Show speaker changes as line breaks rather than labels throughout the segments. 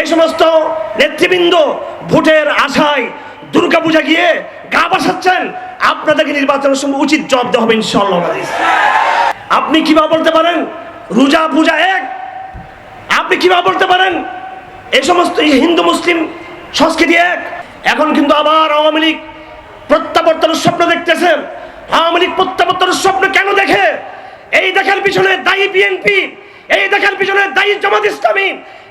যে সমস্ত নেতৃবৃন্দ ভোটের আশায় দুর্গা পূজা গিয়ে গা বাসাচ্ছেন, আপনাদেরকে নির্বাচনের সময় উচিত জবাব দেওয়া হবে ইনশাল্লাহ আপনি কীভাবে বলতে পারেন, রোজা পূজা এক? আপনি কীভাবে বলতে পারেন এই সমস্ত হিন্দু, মুসলিম সংস্কৃতি এক? এখন কিন্তু আবার আওয়ামী লীগ প্রত্যাবর্তনের স্বপ্ন দেখতেছে। আওয়ামী লীগ প্রত্যাবর্তনের স্বপ্ন কেন দেখে? এই দেখার পিছনে দায়ী বিএনপি এই দেখার পিছনে দায়ী জামাত ইসলামী,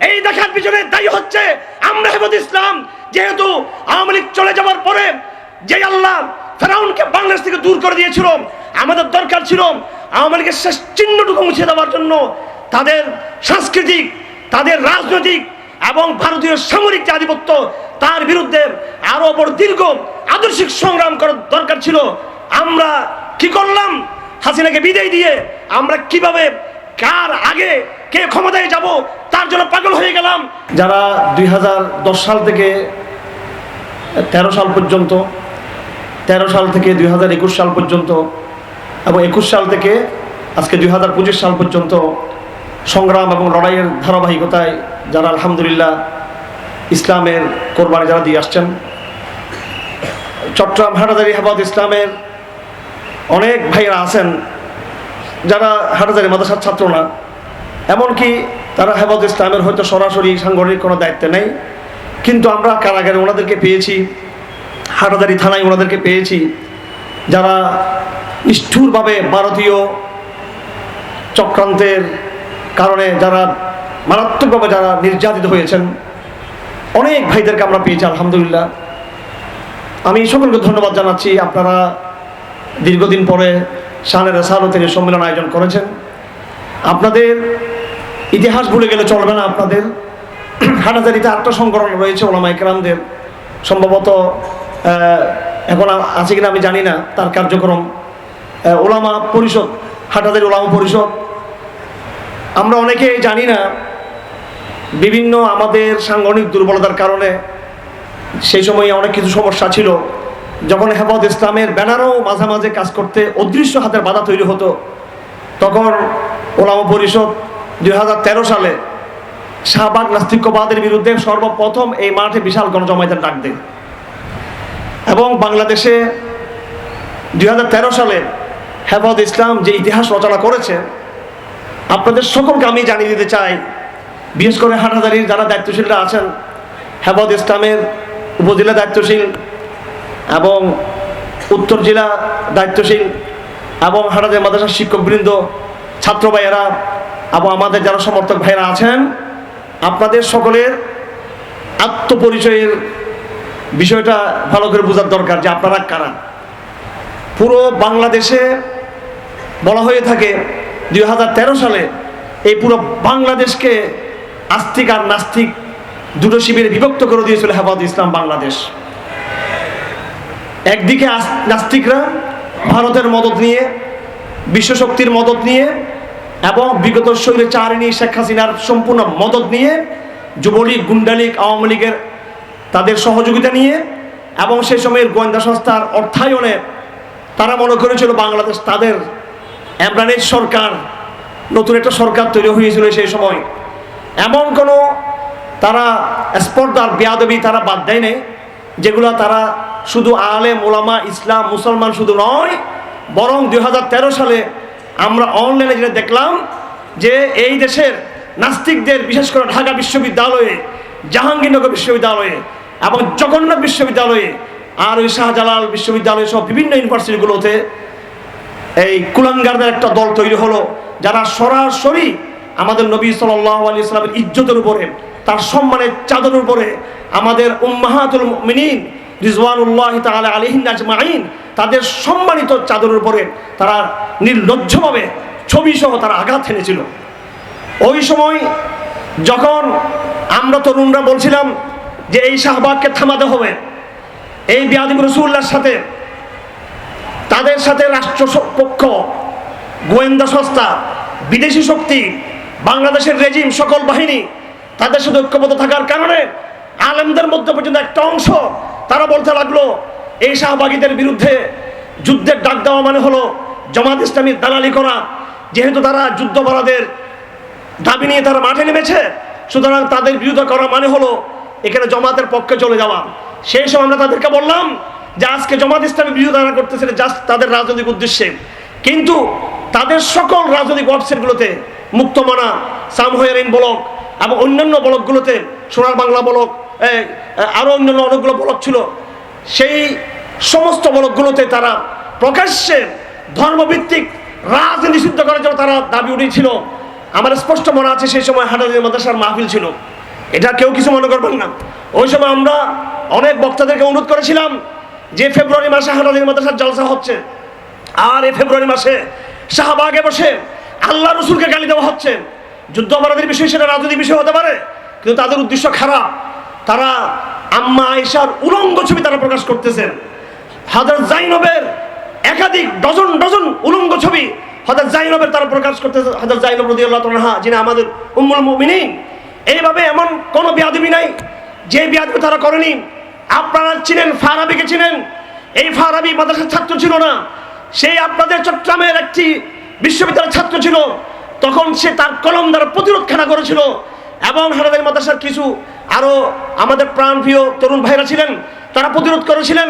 এই দেখার পিছনে দায়ী হচ্ছে আমরা হেফাজ ইসলাম। যেহেতু আওয়ামী লীগ চলে যাওয়ার পরে যে আল্লাহ ফেরাউনকে বাংলাদেশ থেকে দূর করে দিয়েছিল, আমাদের দরকার ছিল আওয়ামী লীগের শেষ চিহ্নটুকু মুছে দেওয়ার জন্য তাদের সাংস্কৃতিক, তাদের রাজনৈতিক এবং ভারতীয় সামরিক যে আধিপত্য, তার বিরুদ্ধে আরও বড় দীর্ঘ আদর্শিক সংগ্রাম করার দরকার ছিল। আমরা কি করলাম? হাসিনাকে বিদায় দিয়ে আমরা কীভাবে কার আগে কে ক্ষমতায় যাব, তার জন্য পাগল হয়ে গেলাম। যারা দুই হাজার দশ সাল থেকে তেরো সাল পর্যন্ত, তেরো সাল থেকে দুই হাজার একুশ সাল পর্যন্ত এবং একুশ সাল থেকে আজকে দুই হাজার পঁচিশ সাল পর্যন্ত সংগ্রাম এবং লড়াইয়ের ধারাবাহিকতায় যারা আলহামদুলিল্লাহ ইসলামের কোরবানি যারা দিয়ে আসছেন, চট্টগ্রাম হাটাদারি হেফাজ ইসলামের অনেক ভাইয়েরা আছেন যারা হাটাদারি মাদ্রাসার ছাত্র না, এমনকি তারা হেফাজ ইসলামের হয়তো সরাসরি সাংগঠনিক কোনো দায়িত্বে নেই, কিন্তু আমরা কারাগারে ওনাদেরকে পেয়েছি হাটাদারি থানায় ওনাদেরকে পেয়েছি, যারা নিষ্ঠুরভাবে ভারতীয় চক্রান্তের কারণে যারা মারাত্মকভাবে যারা নির্যাতিত হয়েছেন, অনেক ভাইদেরকে আমরা পেয়েছি, আলহামদুলিল্লাহ। আমি সকলকে ধন্যবাদ জানাচ্ছি, আপনারা দীর্ঘদিন পরে শানের সালো থেকে সম্মেলন আয়োজন করেছেন। আপনাদের ইতিহাস ভুলে গেলে চলবে না আপনাদের। হাটাজারিতে আটটা সংগঠন রয়েছে ওলামা একরামদের সম্ভবত এখন আছে কিনা আমি জানি না, তার কার্যক্রম। ওলামা পরিষদ হাটাজারি ওলামা পরিষদ। আমরা অনেকেই জানি না, বিভিন্ন আমাদের সাংগঠনিক দুর্বলতার কারণে সেই সময়ে অনেক কিছু সমস্যা ছিল। যখন হেফাজ ইসলামের ব্যানারও মাঝে মাঝে কাজ করতে অদৃশ্য হাতের বাধা তৈরি হতো, তখন ওলামা পরিষদ দুই হাজার তেরো সালে শাহবাগ নাস্তিক্যবাদের বিরুদ্ধে সর্বপ্রথম এই মাঠে বিশাল গণজমায়েতের ডাক দেয়। এবং বাংলাদেশে দুই হাজার তেরো সালে হেফাজ ইসলাম যে ইতিহাস রচনা করেছে, আপনাদের সকলকে আমি জানিয়ে দিতে চাই, বিশেষ করে হাটাদারির যারা দায়িত্বশীলরা আছেন হেফাজ ইসলামের উপজেলা দায়িত্বশীল এবং উত্তর জেলা দায়িত্বশীল এবং হাটাদের মাদ্রাসার শিক্ষকবৃন্দ, ছাত্র ভাইয়েরা এবং আমাদের যারা সমর্থক ভাইয়েরা আছেন, আপনাদের সকলের আত্মপরিচয়ের বিষয়টা ভালো করে বোঝার দরকার যে আপনারা কারা। পুরো বাংলাদেশে বলা হয়ে থাকে দু হাজার তেরো সালে এই পুরো বাংলাদেশকে আস্তিক আর নাস্তিক দুটো শিবিরে বিভক্ত করে দিয়েছিল হেফাজ ইসলাম বাংলাদেশ। একদিকে নাস্তিকরা ভারতের মদত নিয়ে, বিশ্বশক্তির মদত নিয়ে এবং বিগত শৈলে চারিণী শেখ হাসিনার সম্পূর্ণ মদত নিয়ে, যুবলীগ, গুন্ডালীগ, আওয়ামী লীগের তাদের সহযোগিতা নিয়ে এবং সে সময়ের গোয়েন্দা সংস্থার অর্থায়নে তারা মনে করেছিল বাংলাদেশ তাদের এমরানের সরকার, নতুন একটা সরকার তৈরি হয়েছিল সেই সময়। এমন কোনো তারা স্পর্ধার বেয়াদবি তারা বাদ দেয় নাই যেগুলো তারা শুধু আলে মোলামা ইসলাম, মুসলমান শুধু নয়, বরং দু হাজার তেরো সালে আমরা অনলাইনে যেটা দেখলাম যে এই দেশের নাস্তিকদের, বিশেষ করে ঢাকা বিশ্ববিদ্যালয়ে, জাহাঙ্গীরনগর বিশ্ববিদ্যালয়ে এবং জগন্নাথ বিশ্ববিদ্যালয়ে আর ওই শাহজালাল বিশ্ববিদ্যালয় সহ বিভিন্ন ইউনিভার্সিটিগুলোতে এই কুলাঙ্গারদের একটা দল তৈরি হলো, যারা সরাসরি আমাদের নবী সাল্লাহ আলী ইসলামের ইজ্জতের উপরে তার সম্মানের চাদরের উপরে আমাদের উম্মাহাতুল মিনীন রিজওয়ানুল্লাহ তাআলা আলাইহিন আজমাইন তাদের সম্মানিত চাদরের উপরে তারা নির্লজ্জভাবে ছবি সহ তারা আঘাত হেনেছিল। ওই সময় যখন আমরা তরুণরা বলছিলাম যে এই শাহবাগকে থামাতে হবে, এই বিয়াদিব রসুল্লার সাথে, তাদের সাথে রাষ্ট্র পক্ষ, গোয়েন্দা সংস্থা, বিদেশি শক্তি, বাংলাদেশের রেজিম, সকল বাহিনী তাদের সাথে ঐক্যবদ্ধ থাকার কারণে আলেমদের মধ্যে পর্যন্ত একটা অংশ তারা বলতে লাগল, এই শাহবাগীদের বিরুদ্ধে যুদ্ধের ডাক দেওয়া মানে হলো জামাত ইসলামীর দালালি করা। যেহেতু তারা যুদ্ধপরাধের দাবি নিয়ে তারা মাঠে নেমেছে, সুতরাং তাদের বিরোধিতা করা মানে হলো এখানে জমাতের পক্ষে চলে যাওয়া। সেই সময় আমরা তাদেরকে বললাম যে আজকে জমাত ইসলামী বিরোধিতা করতেছে জাস্ট তাদের রাজনৈতিক উদ্দেশ্যে। কিন্তু তাদের সকল রাজনৈতিক ওয়েবসাইটগুলোতে মুক্তমানা সামহয়ারিন ব্লক এবং অন্যান্য ব্লকগুলোতে সোনার বাংলা ব্লক আরও অন্যান্য অনেকগুলো ব্লক ছিল। সেই সমস্ত ব্লকগুলোতে তারা প্রকাশ্যে ধর্মভিত্তিক রাজনীতি সিদ্ধ করার জন্য তারা দাবি উঠেছিল। আমার স্পষ্ট মনে আছে সেই সময় হাটাদের মাদ্রাসার মাহফিল ছিল। এটা কেউ কিছু মনে করবেন না। ওই সময় আমরা অনেক বক্তাদেরকে অনুরোধ করেছিলাম যে ফেব্রুয়ারি মাসে হাটাদের মাদ্রাসার জলসা হচ্ছে। আর এই ফেব্রুয়ারি মাসে শাহবাগে বসে আল্লাহ রসুলকে গালি দেওয়া হচ্ছে। যুদ্ধ অপরাধের বিষয় সেটা রাজনৈতিক বিষয় হতে পারে, কিন্তু তাদের উদ্দেশ্য খারাপ। তারা আম্মা আয়েশার উলঙ্গ ছবি তারা প্রকাশ করতেছেন। হাজার জাইনবের একাধিক ডজন ডজন উলঙ্গ ছবি হাজার জাইনবের তারা প্রকাশ করতেছে হাজার জাইনব রদি আল্লাহ যিনি আমাদের উম্মুল মুমিনিন। এইভাবে এমন কোনো বিয়াদবি নাই, যে বিয়াদবি তারা করেনি। আপনারা চিনেন, ফারাবিকে চিনেন। এই ফারাবি মাদ্রাসার ছাত্র ছিল না। সেই আপনাদের চট্টগ্রামের একটি বিশ্ববিদ্যালয়ের ছাত্র ছিল। তখন সে তার কলম দ্বারা প্রতিরোধ খেলা করেছিল। এবং হানাদের মাদ্রাসার কিছু আরও আমাদের প্রাণপ্রিয় তরুণ ভাইরা ছিলেন, তারা প্রতিরোধ করেছিলেন।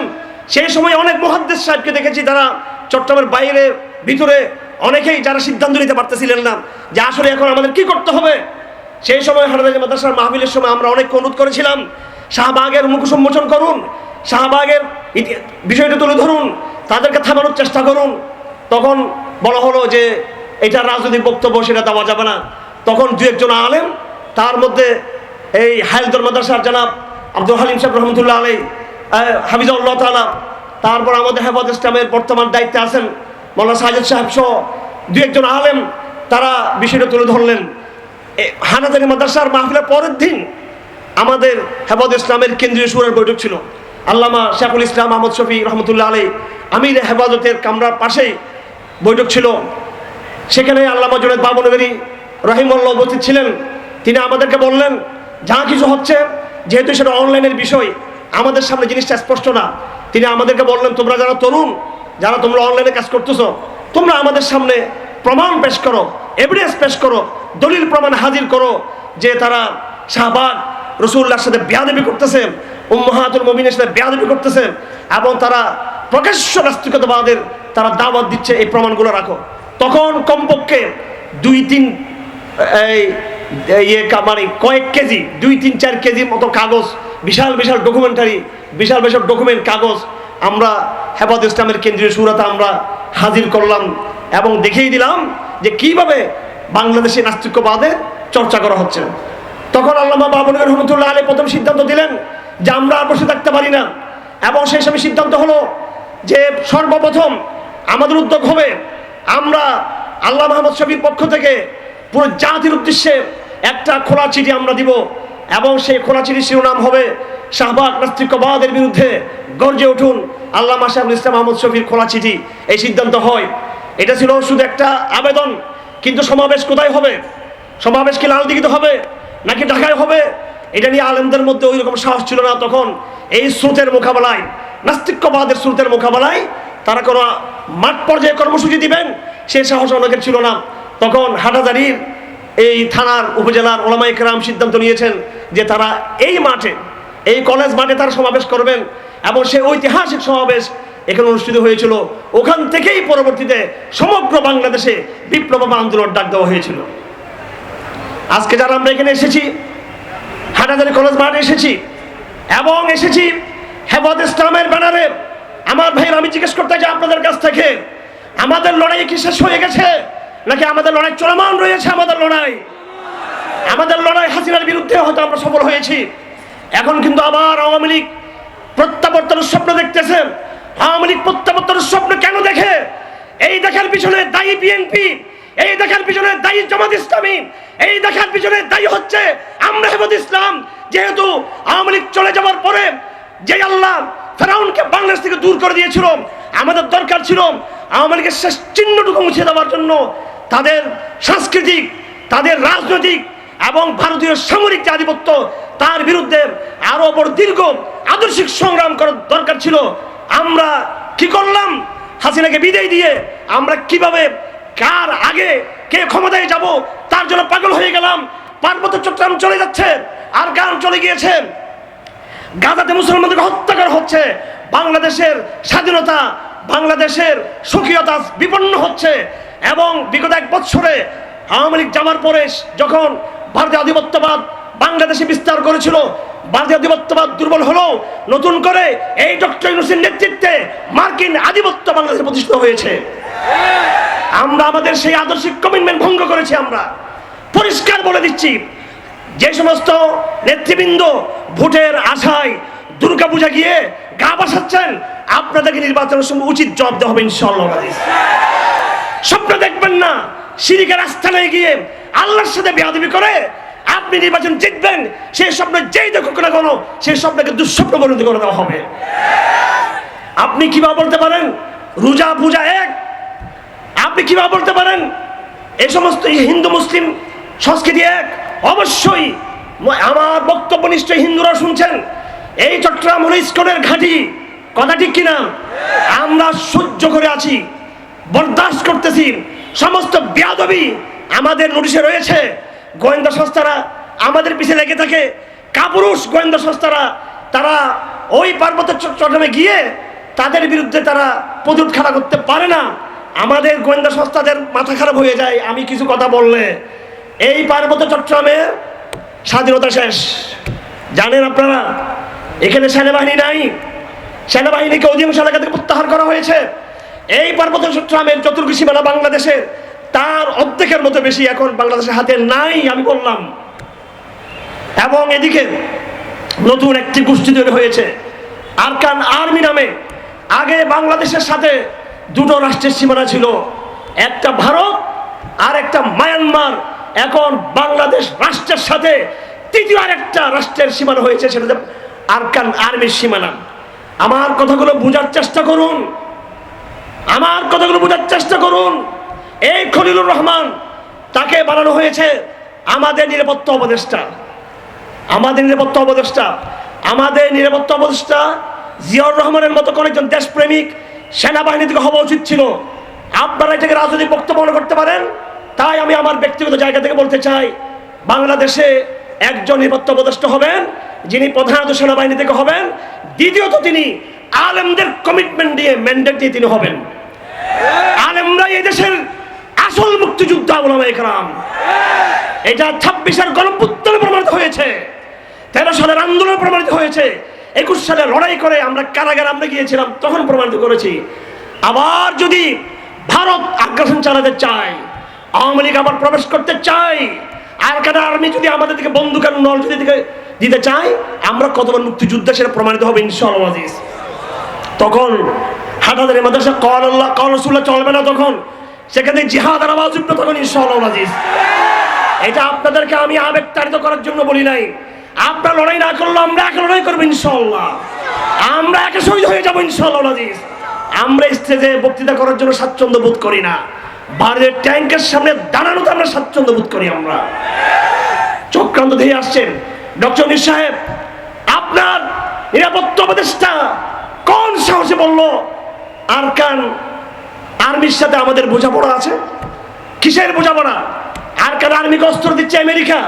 সেই সময় অনেক মহাদ্দেশ সাহেবকে দেখেছি তারা চট্টগ্রামের বাইরে, ভিতরে অনেকেই যারা সিদ্ধান্ত নিতে পারতেছিলেন না যে আসলে এখন আমাদের কি করতে হবে। সেই সময় হানাদের মাদ্রাসার মাহবিলের সময় আমরা অনেক অনুরোধ করেছিলাম, শাহবাগের মুখ সম্মোচন করুন, শাহবাগের বিষয়টা তুলে ধরুন, তাদেরকে থামানোর চেষ্টা করুন। তখন বলা হলো যে এটা রাজনৈতিক বক্তব্য, সেটা দেওয়া যাবে না। তখন দু একজন আলেম, তার মধ্যে এই হায়দুল মাদ্রাসার জানাব আব্দুল হালিম সাহেব রহমতুল্লাহ আলী হাফিজাউল্লাহ তালা তারপর আমাদের হেফাজ ইসলামের বর্তমান দায়িত্বে আছেন মৌলানা সাহেদ সাহেব সহ দু একজন আলেম, তারা বিষয়টা তুলে ধরলেন। হানাদারি মাদ্রাসার মাহফিলের পরের দিন আমাদের হেফাজ ইসলামের কেন্দ্রীয় সুরের বৈঠক ছিল। আল্লামা শেখুল ইসলাম আহমদ শফি রহমতুল্লাহ আলী আমির হেফাজতের কামরার পাশেই বৈঠক ছিল। সেখানে আল্লামা জুনেদ বাবনগরী রহিমুল্লাহ উপস্থিত ছিলেন। তিনি আমাদেরকে বললেন, যা কিছু হচ্ছে, যেহেতু সেটা অনলাইনের বিষয়, আমাদের সামনে জিনিসটা স্পষ্ট না। তিনি আমাদেরকে বললেন, তোমরা যারা তরুণ, যারা তোমরা অনলাইনে কাজ করতেছো, তোমরা আমাদের সামনে প্রমাণ পেশ করো এভিডেন্স পেশ করো, দলিল প্রমাণ হাজির করো যে তারা শাহবাগ রসুল্লাহর সাথে বেয়াদবি করতেছে, উম্মাহাতুল মমিনের সাথে বেয়াদবি করতেছে এবং তারা প্রকাশ্য নাস্তিকতাবাদের তারা দাওয়াত দিচ্ছে, এই প্রমাণগুলো রাখো। তখন কমপক্ষে দুই তিন, এই ইয়ে মানে কয়েক কেজি, দুই তিন চার কেজির মতো কাগজ, বিশাল বিশাল ডকুমেন্টারি বিশাল বিশাল ডকুমেন্ট কাগজ আমরা হেফাজ ইসলামের কেন্দ্রীয় সুরাতে আমরা হাজির করলাম এবং দেখিয়ে দিলাম যে কীভাবে বাংলাদেশে নাস্তিক্যবাদের চর্চা করা হচ্ছে। তখন আল্লামা বাবুল রহমতুল্লাহ আলী প্রথম সিদ্ধান্ত দিলেন যে আমরা আর বসে থাকতে পারি না। এবং সেই সময় সিদ্ধান্ত হলো যে সর্বপ্রথম আমাদের উদ্যোগ হবে আমরা আল্লাহ মাহমদ শফির পক্ষ থেকে পুরো জাতির উদ্দেশ্যে একটা খোলা চিঠি আমরা দিব এবং সেই খোলা চিঠির শিরোনাম হবে, শাহবাগ নাস্তিকবাদের বিরুদ্ধে গর্জে উঠুন আল্লাহ মাসাহুল ইসলাম আহমদ শফির খোলা চিঠি। এই সিদ্ধান্ত হয়। এটা ছিল শুধু একটা আবেদন, কিন্তু সমাবেশ কোথায় হবে? সমাবেশ কি লাল দিঘিতে হবে নাকি ঢাকায় হবে? এটা নিয়ে আলেমদের মধ্যে ওই রকম সাহস ছিল না তখন। এই স্রোতের মোকাবেলায় নাস্তিক্যবাদের স্রোতের মোকাবেলায় তারা কোনো মাঠ পর্যায়ে কর্মসূচি দিবেন সে সাহস অনেকের ছিল না। তখন হাটাজারির এই থানার উপজেলার ওলামাই কেরাম সিদ্ধান্ত নিয়েছেন যে তারা এই মাঠে, এই কলেজ মাঠে তারা সমাবেশ করবেন এবং সে ঐতিহাসিক সমাবেশ এখানে অনুষ্ঠিত হয়েছিল। ওখান থেকেই পরবর্তীতে সমগ্র বাংলাদেশে বিপ্লব আন্দোলন ডাক দেওয়া হয়েছিল। আজকে যারা আমরা এখানে এসেছি, হাটাজারি কলেজ মাঠে এসেছি এবং এসেছি হেফাজ ইসলামের ব্যানারে আমার ভাইয়ের, আমি জিজ্ঞেস করতে চাই আপনাদের কাছ থেকে, আমাদের লড়াই কি শেষ হয়ে গেছে? নাকি আমাদের লড়াই চলমান রয়েছে আমাদের লড়াই? আমাদের লড়াই হাসিনার বিরুদ্ধে হয়তো আমরা সফল হয়েছি। এখন কিন্তু আবার আওয়ামী লীগ প্রত্যাবর্তনের স্বপ্ন দেখতেছে। আওয়ামী লীগ প্রত্যাবর্তনের স্বপ্ন কেন দেখে? এই দেখার পিছনে দায়ী বিএনপি এই দেখার পিছনে দায়ী জামাত ইসলামী, এই দেখার পিছনে দায়ী হচ্ছে আমরা হেফাজ ইসলাম। যেহেতু আওয়ামী লীগ চলে যাওয়ার পরে যে আল্লাহ ফেরাউনকে বাংলাদেশ থেকে দূর করে দিয়েছিল। আমাদের দরকার ছিল আওয়ামী লীগের শেষ চিহ্নটুকু মুছে দেওয়ার জন্য তাদের সাংস্কৃতিক, তাদের রাজনৈতিক এবং ভারতীয় সামরিক যে আধিপত্য, তার বিরুদ্ধে আরও বড় দীর্ঘ আদর্শিক সংগ্রাম করার দরকার ছিল। আমরা কি করলাম? হাসিনাকে বিদায় দিয়ে আমরা কীভাবে, কার আগে, কে ক্ষমতায় যাব, তার জন্য পাগল হয়ে গেলাম। পার্বত্য চট্টগ্রাম চলে যাচ্ছে, আর গান চলে গিয়েছে। গাজাতে মুসলমানদেরকে হত্যা করা হচ্ছে। বাংলাদেশের স্বাধীনতা, বাংলাদেশের সুখীয়তা বিপন্ন হচ্ছে এবং বিগত এক বছরে আওয়ামী লীগ যাওয়ার পরে যখন ভারতীয় আধিপত্যবাদ বাংলাদেশে বিস্তার করেছিল, ভারতীয় আধিপত্যবাদ দুর্বল হলো নতুন করে এই ডক্টর ইউনুসের নেতৃত্বে মার্কিন আধিপত্য বাংলাদেশে প্রতিষ্ঠিত হয়েছে। আমরা আমাদের সেই আদর্শিক কমিটমেন্ট ভঙ্গ করেছি আমরা। পরিষ্কার বলে দিচ্ছি যে সমস্ত নেতৃবৃন্দ ভোটের আশায় দুর্গা পূজা গিয়ে গা বাসাচ্ছেন, আপনাদেরকে নির্বাচনের সময় উচিত জবাব দেওয়া হবে ইনশাল্লাহ স্বপ্ন দেখবেন না সিরিকের আস্থানে গিয়ে আল্লাহর সাথে বেয়াদবি করে আপনি নির্বাচন জিতবেন সেই স্বপ্ন যেই দেখুক না কোনো সেই স্বপ্নকে দুঃস্বপ্ন পরিণত করে দেওয়া হবে। আপনি কীভাবে বলতে পারেন, রোজা পূজা এক? আপনি কীভাবে বলতে পারেন এই সমস্ত হিন্দু, মুসলিম সংস্কৃতি এক? অবশ্যই আমার বক্তব্য নিশ্চয়ই হিন্দুরা শুনছেন। এই চট্টগ্রাম ইস্কনের ঘাঁটি, কথা ঠিক কিনা? আমরা সহ্য করে আছি, বরদাস্ত করতেছি। সমস্ত বেয়াদবি আমাদের নোটিশে রয়েছে। গোয়েন্দা সংস্থারা আমাদের পিছিয়ে লেগে থাকে। কাপুরুষ গোয়েন্দা সংস্থারা, তারা ওই পার্বত্য চট্টগ্রামে গিয়ে তাদের বিরুদ্ধে তারা প্রতিরোধ খাড়া করতে পারে না। আমাদের গোয়েন্দা সংস্থাদের মাথা খারাপ হয়ে যায়, আমি কিছু কথা বললে। এই পার্বত্য চট্টগ্রামে স্বাধীনতা শেষ। জানেন আপনারা, এখানে সেনাবাহিনী নাই। সেনাবাহিনীকে অধিকাংশ এলাকা থেকে প্রত্যাহার করা হয়েছে। এই পার্বত্য চট্টগ্রামের চতুর্থ সীমানা বাংলাদেশের তার অর্ধেকের মতো বেশি এখন বাংলাদেশের হাতে নাই, আমি বললাম। এবং এদিকে নতুন একটি গোষ্ঠী তৈরি হয়েছে, আরকান আর্মি নামে। আগে বাংলাদেশের সাথে দুটো রাষ্ট্রের সীমানা ছিল, একটা ভারত আর একটা মায়ানমার। এখন বাংলাদেশ রাষ্ট্রের সাথে তৃতীয় আরেকটা রাষ্ট্রের সীমানা হয়েছে, সেটা আরকান আর্মির সীমানা। আমার কথাগুলো বোঝার চেষ্টা করুন। আমার কথাগুলো বোঝার চেষ্টা করুন। এই খলিলুর রহমান, তাকে বানানো হয়েছে আমাদের নিরাপত্তা উপদেষ্টা। আমাদের নিরাপত্তা উপদেষ্টা। আমাদের নিরাপত্তা উপদেষ্টা জিয়াউর রহমানের মতো কোন একজন দেশপ্রেমিক সেনাবাহিনী থেকে হওয়া উচিত ছিল। আপনারা এটাকে রাজনৈতিক বক্তব্য মনে করতে পারেন? তাই আমি আমার ব্যক্তিগত জায়গা থেকে বলতে চাই, বাংলাদেশে একজন নিরাপত্তা হবেন, যিনি প্রধানত সেনাবাহিনী থেকে হবেন, দ্বিতীয়ত তিনি আলেমদের কমিটমেন্ট দিয়ে ম্যান্ডেট দিয়ে তিনি হবেন। আলেমরা এই দেশের আসল মুক্তিযুদ্ধ আবলামা একরাম এটা ছাব্বিশের গণপুত্তনে প্রমাণিত হয়েছে, তেরো সালের আন্দোলন প্রমাণিত হয়েছে, একুশ সালে লড়াই করে আমরা কারাগারে আমরা গিয়েছিলাম, তখন প্রমাণিত করেছি। আবার যদি ভারত আগ্রাসন চালাতে চায় আওয়ামী লীগ আবার প্রবেশ করতে চায়। আর কেন আর্মি যদি আমাদের দিকে বন্দুকের নল যদি দিকে দিতে চায়, আমরা কতবার মুক্তিযুদ্ধে সেটা প্রমাণিত হবে ইনশাআল্লাহ তখন হাটাদের মাদ্রাসা কল আল্লাহ, কল চলবে না তখন। সেখানে জিহাদ আওয়াজ উঠবে তখন ইনশাআল্লাহ এটা আপনাদেরকে আমি আবেগ তাড়িত করার জন্য বলি নাই। আপনার লড়াই না করলে আমরা একা লড়াই করব ইনশাল্লাহ আমরা একে শহীদ হয়ে যাব ইনশাল্লাহ আমরা স্টেজে বক্তৃতা করার জন্য স্বাচ্ছন্দ্য বোধ করি না। ভারতের ট্যাঙ্কের সামনে দাঁড়ানোতে আমরা স্বাচ্ছন্দ্য বোধ করি আমরা। চক্রান্ত দিয়ে আসছেন ডক্টর মির সাহেব, আপনার নিরাপত্তা উপদেষ্টা কোন সাহসে বলল আরকান আর্মির সাথে আমাদের বোঝাপড়া আছে? কিসের বোঝাপড়া? আরকান আর্মিকে অস্ত্র দিচ্ছে আমেরিকা।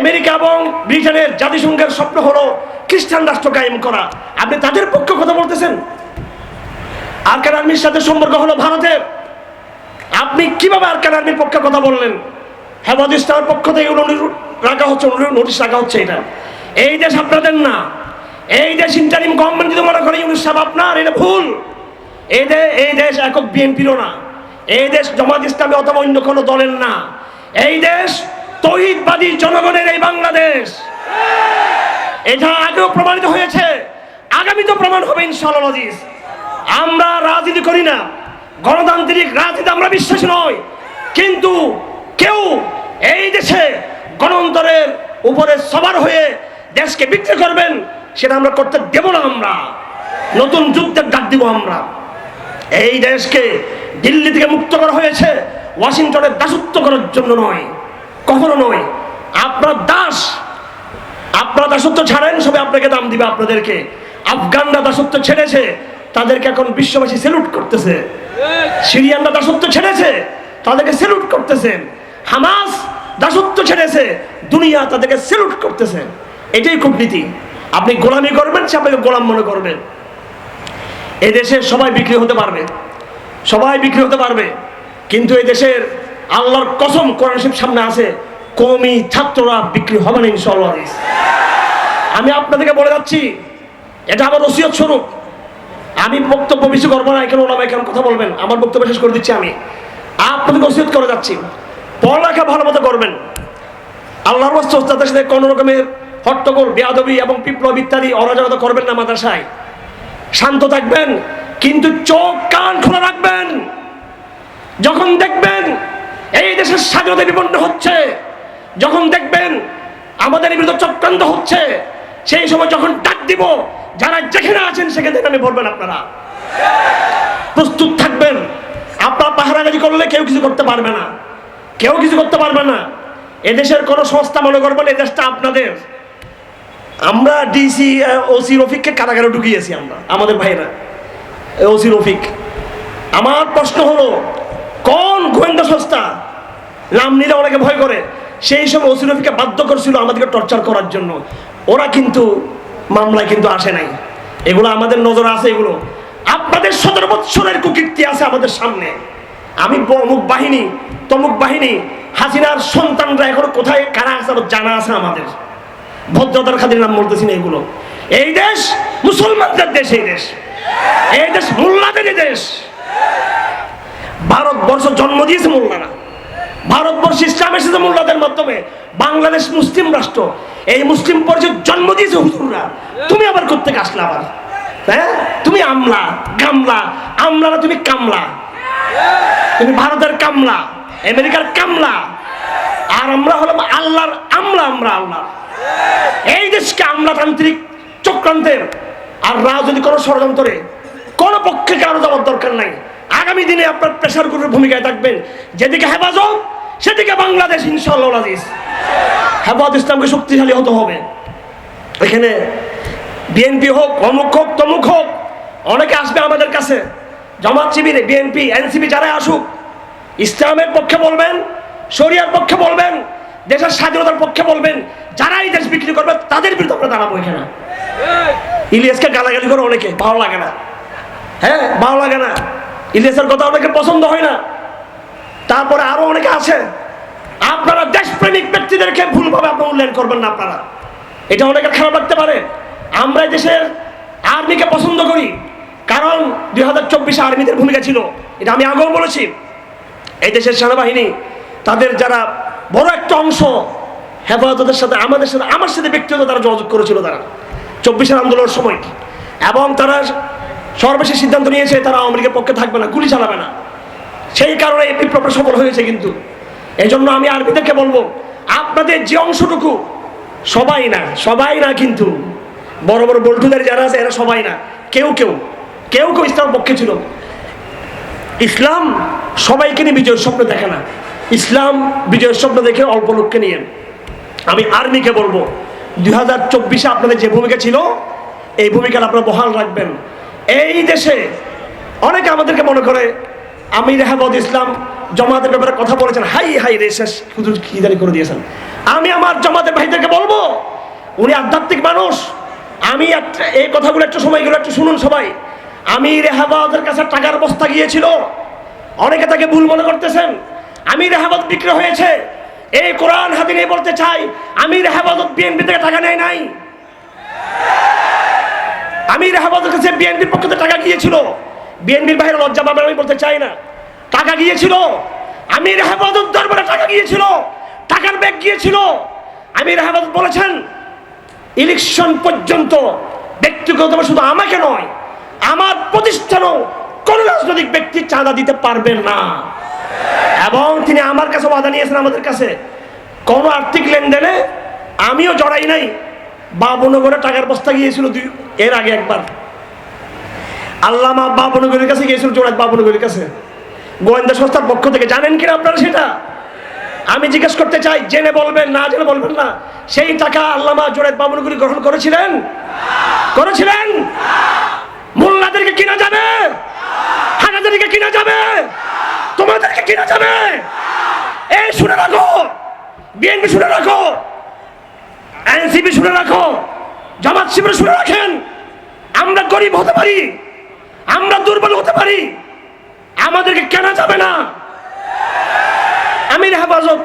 আমেরিকা এবং ব্রিটেনের জাতিসংঘের স্বপ্ন হলো খ্রিস্টান রাষ্ট্র কায়েম করা। আপনি তাদের পক্ষে কথা বলতেছেন? আরকান আর্মির সাথে সম্পর্ক হলো ভারতের। আপনি কীভাবে আরকান আর্মির পক্ষে কথা বললেন? হেফাজ ইসলামের পক্ষ থেকে রাখা হচ্ছে নোটিশ রাখা হচ্ছে এটা। এই দেশ আপনাদের না। এই দেশ ইন্টারিম গভর্নমেন্ট যদি মনে করে, ইউনুস সাহেব আপনার, এটা ভুল। এই দেশ এই দেশ একক বিএনপিরও না। এই দেশ জামাত ইসলামী অথবা অন্য কোনো দলের না। এই দেশ তহিদবাদী জনগণের এই বাংলাদেশ। এটা আগেও প্রমাণিত হয়েছে আগামী তো প্রমাণ হবে আজিজ। আমরা রাজনীতি করি না। গণতান্ত্রিক রাজনীতি আমরা বিশ্বাসী নই। কিন্তু কেউ এই দেশে গণতন্ত্রের উপরে সবার হয়ে দেশকে বিক্রি করবেন, সেটা আমরা করতে দেব না আমরা। নতুন যুদ্ধের ডাক দিব আমরা। এই দেশকে দিল্লি থেকে মুক্ত করা হয়েছে, ওয়াশিংটনের দাসত্ব করার জন্য নয়। কখনো নয়। আপনার দাস। আপনারা দাসত্ব ছাড়েন, সবাই আপনাকে দাম দিবে আপনাদেরকে। আফগানরা দাসত্ব ছেড়েছে তাদেরকে এখন বিশ্ববাসী সেলুট করতেছে। সিরিয়ানরা দাসত্ব ছেড়েছে, তাদেরকে সেলুট করতেছেন হামাস দাসত্ব ছেড়েছে, দুনিয়া তাদেরকে সেলুট করতেছে। এটাই কূটনীতি। আপনি গোলামি করবেন, সে আপনাকে গোলাম মনে করবেন এদেশে সবাই বিক্রি হতে পারবে, সবাই বিক্রি হতে পারবে। কিন্তু এই দেশের আল্লাহর কসম, কোরআন শরীফ সামনে আছে কমি ছাত্ররা বিক্রি হবে না ইনশাআল্লাহ। আমি আপনাদেরকে বলে যাচ্ছি, এটা আমার ওসিয়ত স্বরূপ। আমি বক্তব্য বেশি করব না, এখানে ওনারা এখানে কথা বলবেন। আমার বক্তব্য শেষ করে দিচ্ছি আমি। আপনাদেরকে ওসিয়ত করে যাচ্ছি। পড়ালেখা ভালো মতো করবেন। আল্লাহর বাস্তব তাদের সাথে কোনো রকমের হট্টগোল, বেয়াদবি এবং বিপ্লব ইত্যাদি অরাজকতা করবেন না মাদ্রাসায়। শান্ত থাকবেন, কিন্তু চোখ, কান খোলা রাখবেন। যখন দেখবেন এই দেশের স্বাধীনতা বিপন্ন হচ্ছে, যখন দেখবেন আমাদের বিরুদ্ধে চক্রান্ত হচ্ছে সেই সময় যখন ডাক দিব, যারা যেখানে আছেন সেখানে আমি বলবেন আপনারা। প্রস্তুত থাকবেন। আপনার পাহারাগাজি করলে কেউ কিছু করতে পারবে না। কেউ কিছু করতে পারবে না। এদেশের কোনো সংস্থা মনে করবেন, এই দেশটা আপনাদের। আমরা ডিসি ওসি রফিককে কারাগারে ঢুকিয়েছি আমরা, আমাদের ভাইরা। ওসি রফিক। আমার প্রশ্ন হলো, কোন গোয়েন্দা সংস্থা নাম নিলে অনেকে ভয় করে? সেই সময় ওসি রফিককে বাধ্য করছিল আমাদেরকে টর্চার করার জন্য। ওরা কিন্তু মামলায় কিন্তু আসে নাই। এগুলো আমাদের নজর আছে এগুলো। আপনাদের সতেরো বৎসরের কুকীর্তি আছে আমাদের সামনে। আমি অমুক বাহিনী, তমুক বাহিনী, হাসিনার সন্তানরা এখন কোথায়, কারা আছে জানা আছে আমাদের। ভদ্রতার খাতির নাম বলতেছি না এগুলো। এই দেশ মুসলমানদের দেশ, এই দেশ। এই দেশ মোল্লাদের দেশ। ভারতবর্ষ জন্ম দিয়েছে মোল্লারা। ভারতবর্ষ ইসলাম এসেছে মোল্লাদের মাধ্যমে। বাংলাদেশ মুসলিম রাষ্ট্র। এই মুসলিম পরিচয় জন্ম দিয়েছে হুজুররা। তুমি আবার কোথেকে আসলে আবার? হ্যাঁ? তুমি আমলা গামলা আমলারা তুমি কামলা। তুমি ভারতের কামলা, আমেরিকার কামলা। আর আমরা হলাম আল্লাহর আমলা, আমরা আল্লাহ। এই দেশকে আমলাতান্ত্রিক চক্রান্তের আর রাজনৈতিক কোনো ষড়যন্ত্রে কোনো পক্ষে কারও যাওয়ার দরকার নাই। আগামী দিনে আপনার প্রেশার গ্রুপের ভূমিকায় থাকবেন। যেদিকে হেফাজত সেদিকে বাংলাদেশ ইনশাল্লাহ আজিজ হেফাজত ইসলামকে শক্তিশালী হতে হবে। এখানে বিএনপি হোক, অমুক হোক, তমুক হোক, অনেকে আসবে আমাদের কাছে। জামাত শিবিরে, বিএনপি, এনসিপি যারাই আসুক, ইসলামের পক্ষে বলবেন, শরিয়ার পক্ষে বলবেন, দেশের স্বাধীনতার পক্ষে বলবেন, যারাই দেশ বিক্রি করবে, তাদের বিরুদ্ধে আমরা দাঁড়াবো এখানে। ইলিয়াসকে গালাগালি করে অনেকে, ভালো লাগে না। হ্যাঁ ভালো লাগে না। ইলিয়াসের কথা অনেকে পছন্দ হয় না। তারপরে আরও অনেকে আছে। আপনারা দেশপ্রেমিক ব্যক্তিদেরকে ভুলভাবে আপনার উল্লেখ করবেন না আপনারা। এটা অনেকের খারাপ লাগতে পারে। আমরা দেশের আর্মিকে পছন্দ করি, কারণ দুই হাজার চব্বিশে আর্মিদের ভূমিকা ছিল। এটা আমি আগেও বলেছি। এই দেশের সেনাবাহিনী, তাদের যারা বড় একটা অংশ হেফাজতের সাথে, আমাদের সাথে, আমার সাথে ব্যক্তিগত তারা যোগাযোগ করেছিল তারা। চব্বিশের আন্দোলনের সময়। এবং তারা সর্বশেষ সিদ্ধান্ত নিয়েছে, তারা লীগের পক্ষে থাকবে না, গুলি চালাবে না। সেই কারণে এই বিপ্লবটা সফল হয়েছে কিন্তু। এই জন্য আমি আর্মিদেরকে বলব, আপনাদের যে অংশটুকু, সবাই না সবাই না কিন্তু। বড় বড় বল্টুদের যারা আছে, এরা সবাই না। কেউ কেউ কেউ কেউ ইসলামের পক্ষে ছিল। ইসলাম সবাইকে নিয়ে বিজয়ের স্বপ্ন দেখে না। ইসলাম বিজয়ের স্বপ্ন দেখে অল্প লোককে নিয়ে। আমি আর্মিকে বলব দুই হাজার চব্বিশে আপনাদের যে ভূমিকা ছিল, এই ভূমিকাটা আপনারা বহাল রাখবেন। এই দেশে অনেকে আমাদেরকে মনে করে আমি রেহাবদ ইসলাম জমাতের ব্যাপারে কথা বলেছেন। হাই হাই, রে শেষ। কি জানি করে দিয়েছেন। আমি আমার জমাতের ভাইদেরকে বলব, উনি আধ্যাত্মিক মানুষ। আমি এই কথাগুলো একটু সময়গুলো একটু শুনুন সবাই। আমি রেহাবাদের কাছে টাকার বস্তা গিয়েছিল। অনেকে তাকে ভুল মনে করতেছেন। আমি রেহাবাদ বিক্রি হয়েছে। এই কোরআন হাতে নিয়ে বলতে চাই আমি রেহাবাদত বিএনপি থেকে টাকা নেয় নাই। আমি রেহাবাদের কাছে বিএনপির পক্ষ থেকে টাকা গিয়েছিল। বিএনপির বাইরে লজ্জা পাবেন আমি বলতে চাই না। টাকা গিয়েছিল। আমি রেহাবাদত দরবারে টাকা গিয়েছিল। টাকার ব্যাগ গিয়েছিল। আমি রেহাবাদত বলেছেন, ইলেকশন পর্যন্ত ব্যক্তিগতভাবে শুধু আমাকে নয়, আমার প্রতিষ্ঠানও কোন রাজনৈতিক ব্যক্তি চাঁদা দিতে পারবেন না। এবং তিনি আমার কাছে বাধা নিয়েছেন আমাদের কাছে, কোনো আর্থিক লেনদেনে আমিও জড়াই নাই। বাবনগরে টাকার বস্তা গিয়েছিল দুই, এর আগে একবার। আল্লামা বাবনগরের কাছে গিয়েছিল জোড়াত বাবনগরের কাছে। গোয়েন্দা সংস্থার পক্ষ থেকে, জানেন কিনা আপনারা সেটা? আমি জিজ্ঞেস করতে চাই, জেনে বলবেন, না জেনে বলবেন না, সেই টাকা আল্লামা জোড়াত বাবনগরী গ্রহণ করেছিলেন? করেছিলেন? মোল্লাদেরকে কিনা যাবে? হানাদেরকে কিনা যাবে? তোমাদেরকে কিনা যাবে? এই শুনে রাখো, বিএনপি শুনে রাখো, এনসিপি শুনে রাখো, জামাত শিবির শুনে রাখেন। আমরা গরিব হতে পারি। আমরা দুর্বল হতে পারি। আমাদেরকে কেনা যাবে না। আমির হেফাজত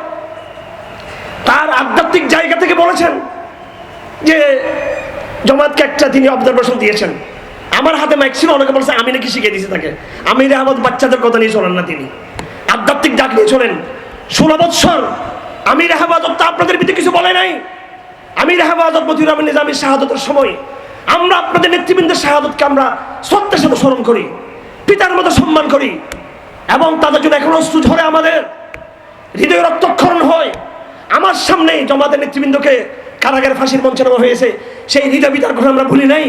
তার আধ্যাত্মিক জায়গা থেকে বলেছেন যে, জমাতকে একটা তিনি অবজারভেশন দিয়েছেন। আমার হাতে মাইক ছিল, অনেকে বলছে, আমি নাকি শিখিয়ে দিয়েছি তাকে। আমির আহমদ বাচ্চাদের কথা নিয়ে চলেন না তিনি। আধ্যাত্মিক ডাক নিয়ে চলেন। ষোলো বৎসর আমির আহমদ, তো আপনাদের ভিতরে কিছু বলে নাই। আমির আহমদ, মতিউর রহমান নিজামীর শাহাদতের সময় আমরা আপনাদের নেতৃবৃন্দের শাহাদতকে আমরা শ্রদ্ধার সাথে স্মরণ করি, পিতার মতো সম্মান করি এবং তাদের জন্য এখন অশ্রু ঝরে আমাদের হৃদয় রক্তক্ষরণ হয়। আমার সামনেই জমাতের নেতৃবৃন্দকে কারাগারে ফাঁসির মঞ্চানো হয়েছে। সেই হৃদয় বিতার কথা আমরা ভুলি নাই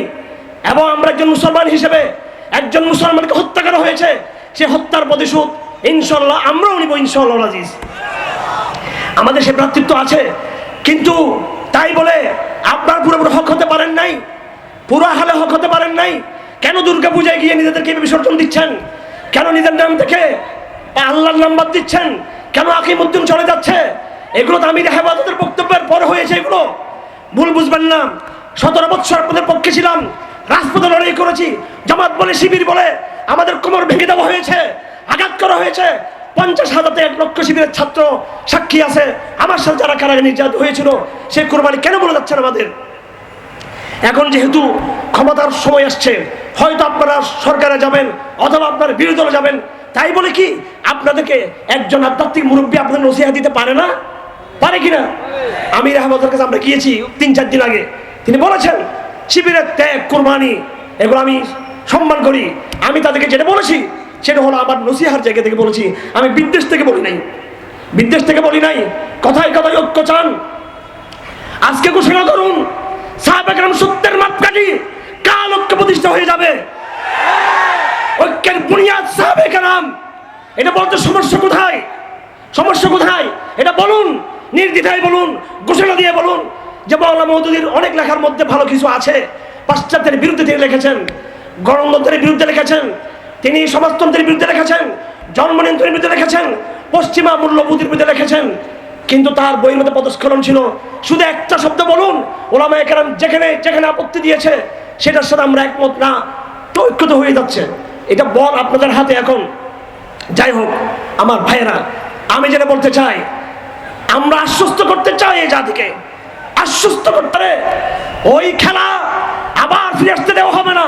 এবং আমরা একজন মুসলমান হিসেবে একজন মুসলমানকে হত্যা করা হয়েছে। সে হত্যার প্রতিশোধ ইনশাল্লাহ আমরাও নিব ইনশাল্লাহ আজিজ। আমাদের সে ভ্রাতৃত্ব আছে, কিন্তু তাই বলে আপনার পুরোপুরি হক হতে পারেন নাই। পুরো হালে হক হতে পারেন নাই। কেন দুর্গা পূজায় গিয়ে নিজেদেরকে বিসর্জন দিচ্ছেন? কেন নিজের নাম থেকে আল্লাহর নাম বাদ দিচ্ছেন? কেন আকিমুদ্দিন চলে যাচ্ছে? এগুলো তো আমির হেফাজতের বক্তব্যের পর হয়েছে এগুলো। ভুল বুঝবেন না। সতেরো বৎসর আপনাদের পক্ষে ছিলাম। রাজপথে লড়াই করেছি। জামাত বলে, শিবির বলে, আমাদের কোমর ভেঙে দেওয়া হয়েছে। আঘাত করা হয়েছে। পঞ্চাশ হাজার থেকে এক লক্ষ শিবিরের ছাত্র সাক্ষী আছে। আমার সাথে যারা কারাগারে নির্যাতিত হয়েছিল সেই কোরবানি কেন বলে যাচ্ছেন আমাদের? এখন যেহেতু ক্ষমতার সময় আসছে, হয়তো আপনারা সরকারে যাবেন অথবা আপনার বিরোধী দলে যাবেন, তাই বলে কি আপনাদেরকে একজন আধ্যাত্মিক মুরব্বী আপনাদের নসিহা দিতে পারে না? পারে কিনা আমির আহমদের কাছে আমরা গিয়েছি তিন চার দিন আগে। তিনি বলেছেন, শিবিরের ত্যাগ, কোরবানি, এগুলো আমি সম্মান করি। আমি তাদেরকে যেটা বলেছি, সেটা হলো আমার নসিহার জায়গা থেকে বলেছি। আমি বিদ্বেষ থেকে বলি নাই। বিদ্বেষ থেকে বলি নাই। কথায় কথায় ঐক্য চান। আজকে ঘোষণা করুন সত্যের হয়ে যাবে? এটা এটা বলুন বলুন দিয়ে বলুন অনেক লেখার মধ্যে ভালো কিছু আছে। পাশ্চাত্যের বিরুদ্ধে তিনি লিখেছেন, গণতন্ত্রের বিরুদ্ধে লিখেছেন, তিনি সমাজতন্ত্রের বিরুদ্ধে লিখেছেন, জন্মনিয়ন্ত্রণের বিরুদ্ধে লিখেছেন, পশ্চিমা মূল্যবোধের বিরুদ্ধে লিখেছেন। কিন্তু তার বইয়ের মধ্যে পদস্খলন ছিল। শুধু একটা শব্দ বলুন ওলামা একরাম যেখানে যেখানে আপত্তি দিয়েছে, সেটার সাথে আমরা একমত না ঐক্যত হয়ে যাচ্ছে। এটা বল আপনাদের হাতে এখন। যাই হোক, আমার ভাইয়েরা, আমি যেটা বলতে চাই, আমরা আশ্বস্ত করতে চাই এই জাতিকে। আশ্বস্ত করতে ওই খেলা আবার ফিরে আসতে দেওয়া হবে না।